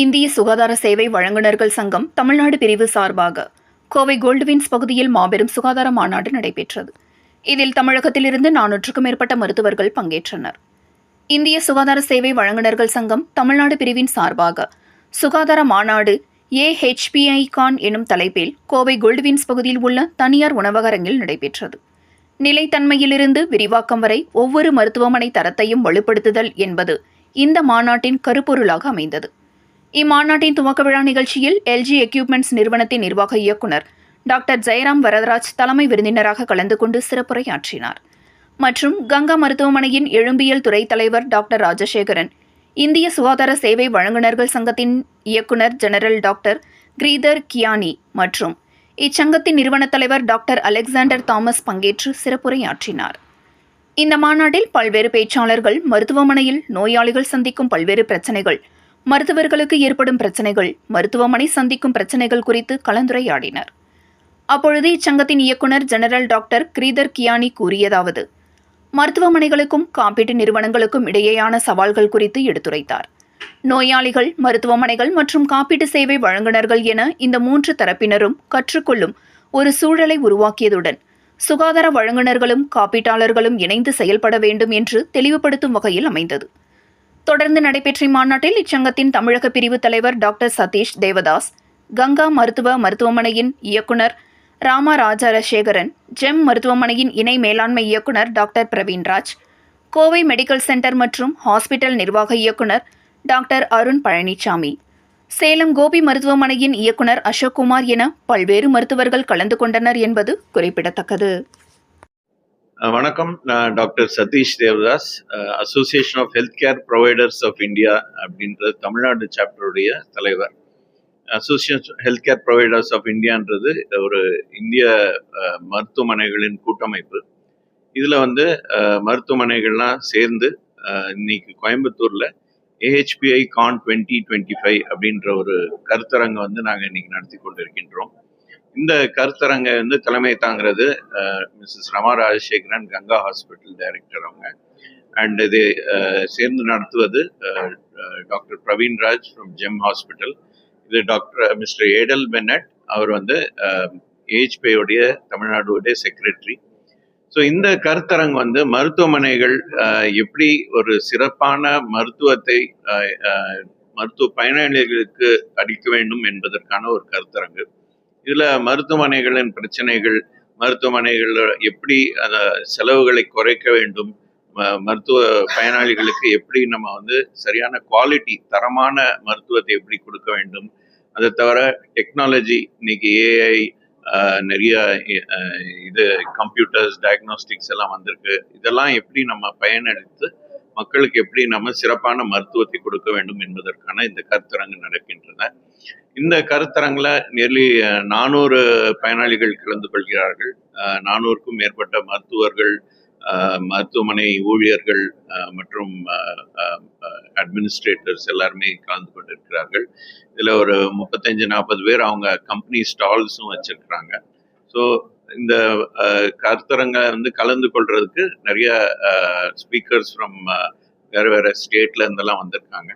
இந்திய சுகாதார சேவை வழங்குநர்கள் சங்கம் தமிழ்நாடு பிரிவு சார்பாக கோவை கோல்டுவின்ஸ் பகுதியில் மாபெரும் சுகாதார மாநாடு நடைபெற்றது. இதில் தமிழகத்திலிருந்து நானூற்றுக்கும் மேற்பட்ட மருத்துவர்கள் பங்கேற்றனர். இந்திய சுகாதார சேவை வழங்குநர்கள் சங்கம் தமிழ்நாடு பிரிவின் சார்பாக சுகாதார மாநாடு ஏஹெச்பிஐ கான் எனும் தலைப்பில் கோவை கோல்டுவின்ஸ் பகுதியில் உள்ள தனியார் உணவகரங்கில் நடைபெற்றது. நிலைத்தன்மையிலிருந்து விரிவாக்கம் வரை ஒவ்வொரு மருத்துவமனை தரத்தையும் வலுப்படுத்துதல் என்பது இந்த மாநாட்டின் கருப்பொருளாக அமைந்தது. இம்மாநாட்டின் துவக்க விழா நிகழ்ச்சியில் எல்ஜி எக்யூப்மெண்ட்ஸ் நிறுவனத்தின் நிர்வாக இயக்குனர் டாக்டர் ஜெயராம் வரதராஜ் தலைமை விருந்தினராக கலந்து கொண்டு சிறப்புரையாற்றினார். மற்றும் கங்கா மருத்துவமனையின் எழும்பியல் துறை தலைவர் டாக்டர் ராஜசேகரன் இந்திய சுகாதார சேவை வழங்குநர்கள் சங்கத்தின் இயக்குனர் ஜெனரல் டாக்டர் கிரீதர் கியானி மற்றும் இச்சங்கத்தின் நிறுவனத் தலைவர் டாக்டர் அலெக்சாண்டர் தாமஸ் பங்கேற்று சிறப்புரையாற்றினார். இந்த மாநாட்டில் பல்வேறு பேச்சாளர்கள் மருத்துவமனையில் நோயாளிகள் சந்திக்கும் பல்வேறு பிரச்சினைகள் மருத்துவர்களுக்கு ஏற்படும் பிரச்சனைகள் மருத்துவமனை சந்திக்கும் பிரச்சனைகள் குறித்து கலந்துரையாடினர். அப்பொழுது இச்சங்கத்தின் இயக்குனர் ஜெனரல் டாக்டர் கிரீதர் கியானி கூறியதாவது மருத்துவமனைகளுக்கும் காப்பீட்டு நிறுவனங்களுக்கும் இடையேயான சவால்கள் குறித்து எடுத்துரைத்தார். நோயாளிகள் மருத்துவமனைகள் மற்றும் காப்பீட்டு சேவை வழங்குநர்கள் என இந்த மூன்று தரப்பினரும் கற்றுக்கொள்ளும் ஒரு சூழலை உருவாக்கியதுடன் சுகாதார வழங்குநர்களும் காப்பீட்டாளர்களும் இணைந்து செயல்பட வேண்டும் என்று தெளிவுபடுத்தும் வகையில் அமைந்தது. தொடர்ந்து நடைபெற்ற இம்மாநாட்டில் இச்சங்கத்தின் தமிழக பிரிவு தலைவர் டாக்டர் சதீஷ் தேவதாஸ் கங்கா மருத்துவ மருத்துவமனையின் இயக்குனர் ராமா ராஜாரசேகரன் ஜெம் மருத்துவமனையின் இணை மேலாண்மை இயக்குனர் doctor Praveenraj Kovai medical centre மற்றும் ஹாஸ்பிட்டல் நிர்வாக இயக்குனர் டாக்டர் அருண் பழனிசாமி சேலம் கோபி மருத்துவமனையின் இயக்குனர் அசோக்குமார் என பல்வேறு மருத்துவர்கள் கலந்து கொண்டனர் என்பது குறிப்பிடத்தக்கது. வணக்கம். நான் doctor Satish Devadas. Association of health care providers of India அப்படின்ற தமிழ்நாடு சாப்டருடைய தலைவர். Association health care providers of இந்தியான்றது ஒரு இந்திய மருத்துவமனைகளின் கூட்டமைப்பு. இதில் வந்து மருத்துவமனைகள்லாம் சேர்ந்து இன்னைக்கு கோயம்புத்தூரில் AHPI con twenty twenty five அப்படின்ற ஒரு கருத்தரங்கை வந்து நாங்கள் இன்னைக்கு நடத்தி கொண்டிருக்கின்றோம். இந்த கருத்தரங்கை வந்து தலைமை தாங்கிறது Mrs Rama Rajasekaran Ganga hospital director அவங்க. அண்ட் இது சேர்ந்து நடத்துவது doctor Praveen Raj from Gem hospital இது டாக்டர் மிஸ்டர் ஏடல் பென்னட் அவர் வந்து ஏஹெச்பியோடைய தமிழ்நாடுடைய செக்ரட்டரி ஸோ இந்த கருத்தரங்கு வந்து மருத்துவமனைகள் எப்படி ஒரு சிறப்பான மருத்துவத்தை மருத்துவ பயனாளிகளுக்கு அளிக்க வேண்டும் என்பதற்கான ஒரு கருத்தரங்கு. இதுல மருத்துவமனைகளின் பிரச்சனைகள் மருத்துவமனைகள் எப்படி அந்த செலவுகளை குறைக்க வேண்டும் ம- மருத்துவ பயனாளிகளுக்கு எப்படி நம்ம வந்து சரியான குவாலிட்டி தரமான மருத்துவத்தை எப்படி கொடுக்க வேண்டும். அதை தவிர டெக்னாலஜி இன்னைக்கு ஏஐ நிறைய இது கம்ப்யூட்டர்ஸ் டயக்னோஸ்டிக்ஸ் எல்லாம் வந்திருக்கு. இதெல்லாம் எப்படி நம்ம பயனளித்து மக்களுக்கு எப்படி நம்ம சிறப்பான மருத்துவத்தை கொடுக்க வேண்டும் என்பதற்கான இந்த கருத்தரங்கு நடக்கின்றன. இந்த கருத்தரங்கில் நியர்லி நானூறு பயனாளிகள் கலந்து கொள்கிறார்கள். நானூறுக்கும் மேற்பட்ட மருத்துவர்கள் மருத்துவமனை ஊழியர்கள் மற்றும் அட்மினிஸ்ட்ரேட்டர்ஸ் எல்லாருமே கலந்து கொண்டிருக்கிறார்கள். இதில் ஒரு முப்பத்தஞ்சு நாற்பது பேர் அவங்க கம்பெனி ஸ்டால்ஸும் வச்சிருக்கிறாங்க. ஸோ இந்த அஹ், கருத்தரங்க வந்து கலந்து கொள்றதுக்கு நிறைய ஸ்பீக்கர்ஸ் ஃப்ரம் வேறு வேறு ஸ்டேட்ல இருந்தெல்லாம் வந்திருக்காங்க.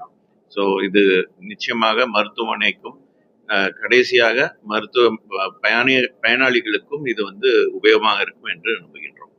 ஸோ இது நிச்சயமாக மருத்துவமனைக்கும் கடைசியாக மருத்துவ பயணி பயனாளிகளுக்கும் இது வந்து உபயோகமாக இருக்கும் என்று நம்புகின்றோம்.